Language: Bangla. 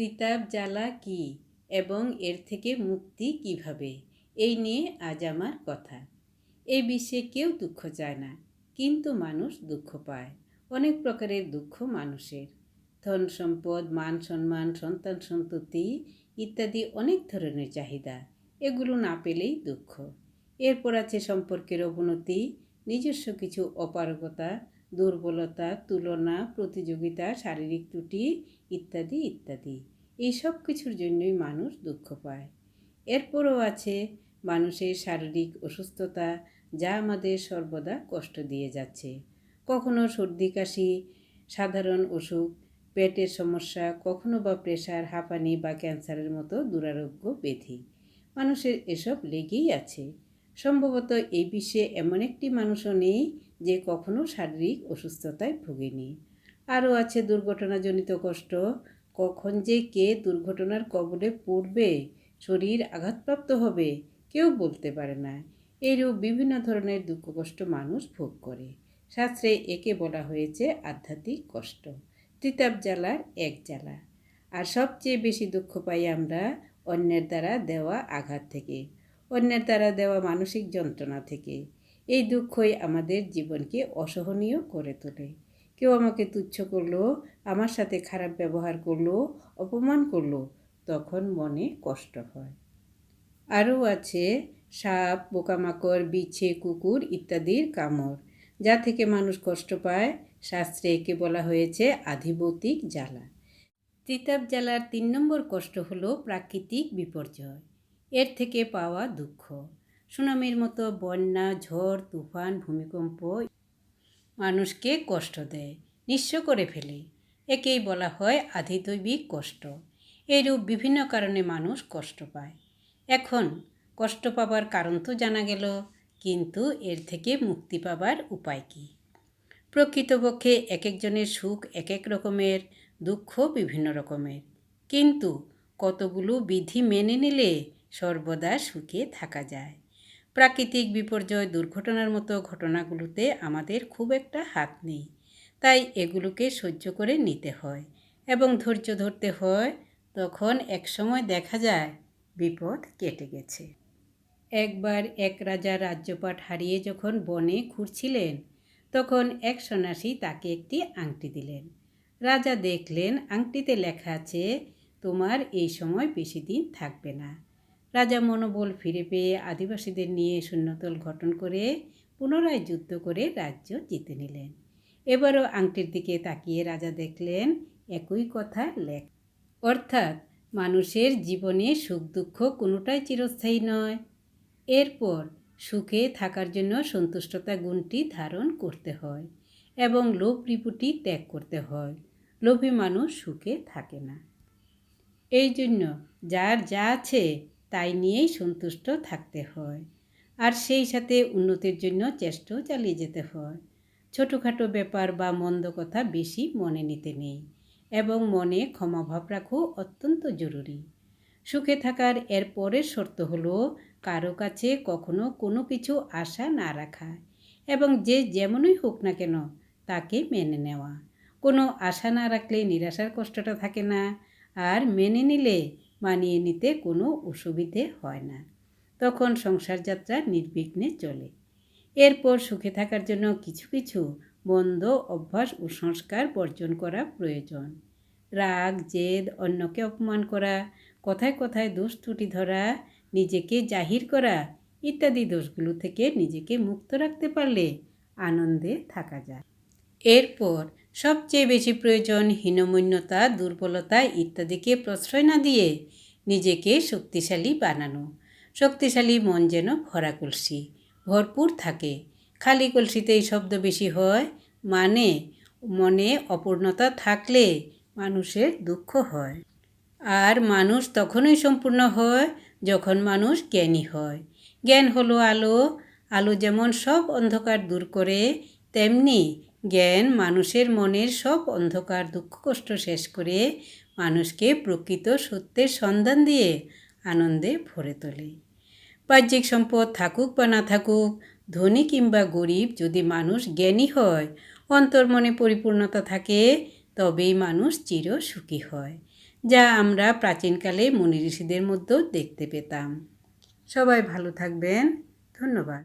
ত্রিতাপ জ্বালা কি এবং এর থেকে মুক্তি কীভাবে? এই নিয়ে আজ আমার কথা। এই বিশ্বে কেউ দুঃখ চায় না, কিন্তু মানুষ দুঃখ পায়। অনেক প্রকারের দুঃখ মানুষের। ধন সম্পদ, মান সম্মান, সন্তান সন্ততি ইত্যাদি অনেক ধরনের চাহিদা, এগুলো না পেলেই দুঃখ। এরপর আছে সম্পর্কের অবনতি, নিজস্ব কিছু অপারগতা দুর্বলতা, তুলনা, প্রতিযোগিতা, শারীরিক ত্রুটি ইত্যাদি ইত্যাদি। এই সব কিছুর জন্যই মানুষ দুঃখ পায়। এরপরও আছে মানুষের শারীরিক অসুস্থতা, যা আমাদের সর্বদা কষ্ট দিয়ে যাচ্ছে। কখনো সর্দি, কাশি, সাধারণ অসুখ, পেটের সমস্যা, কখনো বা প্রেশার, হাঁপানি বা ক্যান্সারের মতো দুরারোগ্য ব্যাধি। মানুষের এসব লেগেই আছে। সম্ভবত এই বিশ্বে এমন একটি মানুষও নেই যে কখনো শারীরিক অসুস্থতায় ভোগেনি। আরও আছে, দুর্ঘটনাজনিত কষ্ট। কখন যে কে দুর্ঘটনার কবলে পড়বে, শরীর আঘাতপ্রাপ্ত হবে, কেউ বলতে পারে না। এইরূপ বিভিন্ন ধরনের দুঃখ কষ্ট মানুষ ভোগ করে। শাস্ত্রে একে বলা হয়েছে আধ্যাত্মিক কষ্ট। তিতাব জ্বালার এক জ্বালা। আর সবচেয়ে বেশি দুঃখ পাই আমরা অন্যের দ্বারা দেওয়া আঘাত থেকে। অন্যের দ্বারা দেওয়া মানসিক যন্ত্রণা থেকে। এই দুঃখই আমাদের জীবনকে অসহনীয় করে তোলে। কেউ আমাকে তুচ্ছ করল, আমার সাথে খারাপ ব্যবহার করল, অপমান করল, তখন মনে কষ্ট হয়। আরও আছে সাপ, পোকামাকড়, বিছে, কুকুর ইত্যাদির কামড়, যা থেকে মানুষ কষ্ট পায়, শাস্ত্রে একে বলা হয়েছে আধিভৌতিক জ্বালা। তিতাব জ্বালার তিন নম্বর কষ্ট হলো প্রাকৃতিক বিপর্যয়। এর থেকে পাওয়া দুঃখ। সুনামির মতো বন্যা, ঝড়, তুফান, ভূমিকম্প মানুষকে কষ্ট দেয়, নিঃস্ব করে ফেলে। একেই বলা হয় আধিদৈবিক কষ্ট। এইরূপ বিভিন্ন কারণে মানুষ কষ্ট পায়। এখন কষ্ট পাবার কারণ তো জানা গেল, কিন্তু এর থেকে মুক্তি পাবার উপায় কী? প্রকৃতপক্ষে এক একজনের সুখ এক এক রকমের, দুঃখ বিভিন্ন রকমের। কিন্তু কতগুলো বিধি মেনে নিলে সর্বদা সুখে থাকা যায়? প্রাকৃতিক বিপর্যয় দুর্ঘটনার মতো ঘটনাগুলোতে আমাদের খুব একটা হাত নেই। তাই এগুলোকে সহ্য করে নিতে হয় এবং ধৈর্য ধরতে হয়। তখন একসময় দেখা যায় বিপদ কেটে গেছে। একবার এক রাজা রাজ্যপাট হারিয়ে যখন বনে ঘুরছিলেন তখন এক সন্ন্যাসী তাকে একটি আংটি দিলেন। রাজা দেখলেন আংটিতে লেখা আছে, তোমার এই সময় বেশি দিন থাকবে না। রাজা মনোবল ফিরে পেয়ে আদিবাসীদের নিয়ে শূন্যতল গঠন করে পুনরায় যুদ্ধ করে রাজ্য জিতে নিলেন। এবারও আংটির দিকে তাকিয়ে রাজা দেখলেন একই কথা লেখ অর্থাৎ মানুষের জীবনে সুখ দুঃখ কোনোটাই চিরস্থায়ী নয়। এরপর সুখে থাকার জন্য সন্তুষ্টতা গুণটি ধারণ করতে হয় এবং লোভ রিপুটি ত্যাগ করতে হয়। লোভী মানুষ সুখে থাকে না। এই জন্য যার যা আছে তাই নিয়েই সন্তুষ্ট থাকতে হয়। আর সেই সাথে উন্নতির জন্য চেষ্টাও চালিয়ে যেতে হয়। ছোটোখাটো ব্যাপার বা মন্দ কথা বেশি মনে নিতে নেই এবং মনে ক্ষমাভাব রাখো অত্যন্ত জরুরি। সুখে থাকার এর পরের শর্ত হলো কারও কাছে কখনো কোনো কিছু আশা না রাখা এবং যে যেমনই হোক না কেন তাকে মেনে নেওয়া। কোনো আশা না রাখলে নিরাশার কষ্টটা থাকে না। আর মেনে নিলে মানিয়ে নিতে কোনো অসুবিধে হয় না। তখন সংসার যাত্রা নির্বিঘ্নে চলে। এরপর সুখে থাকার জন্য কিছু কিছু বন্ধ অভ্যাস ও সংস্কার বর্জন করা প্রয়োজন। রাগ, জেদ, অন্যকে অপমান করা, কথায় কথায় দোষ ত্রুটি ধরা, নিজেকে জাহির করা ইত্যাদি দোষগুলো থেকে নিজেকে মুক্ত রাখতে পারলে আনন্দে থাকা যায়। এরপর সবচেয়ে বেশি প্রয়োজন হীনমন্যতা, দুর্বলতা ইত্যাদিকে প্রশ্রয় না দিয়ে নিজেকে শক্তিশালী বানানো। শক্তিশালী মন যেন ভরা কলসি, ভরপুর থাকে। খালি কলসিতেই শব্দ বেশি হয় মানে মনে অপূর্ণতা থাকলে মানুষের দুঃখ হয়। আর মানুষ তখনই সম্পূর্ণ হয় যখন মানুষ জ্ঞানী হয়। জ্ঞান হলো আলো আলো যেমন সব অন্ধকার দূর করে, তেমনি জ্ঞান মানুষের মনের সব অন্ধকার দুঃখ কষ্ট শেষ করে মানুষকে প্রকৃত সত্যের সন্ধান দিয়ে আনন্দে ভরে তোলে। বাহ্যিক সম্পদ থাকুক বা না থাকুক, ধনী কিংবা গরিব যদি মানুষ জ্ঞানী হয় অন্তর্মনে পরিপূর্ণতা থাকে, তবেই মানুষ চির সুখী হয়, যা আমরা প্রাচীনকালে মুনি ঋষিদের মধ্যেও দেখতে পেতাম। সবাই ভালো থাকবেন। ধন্যবাদ।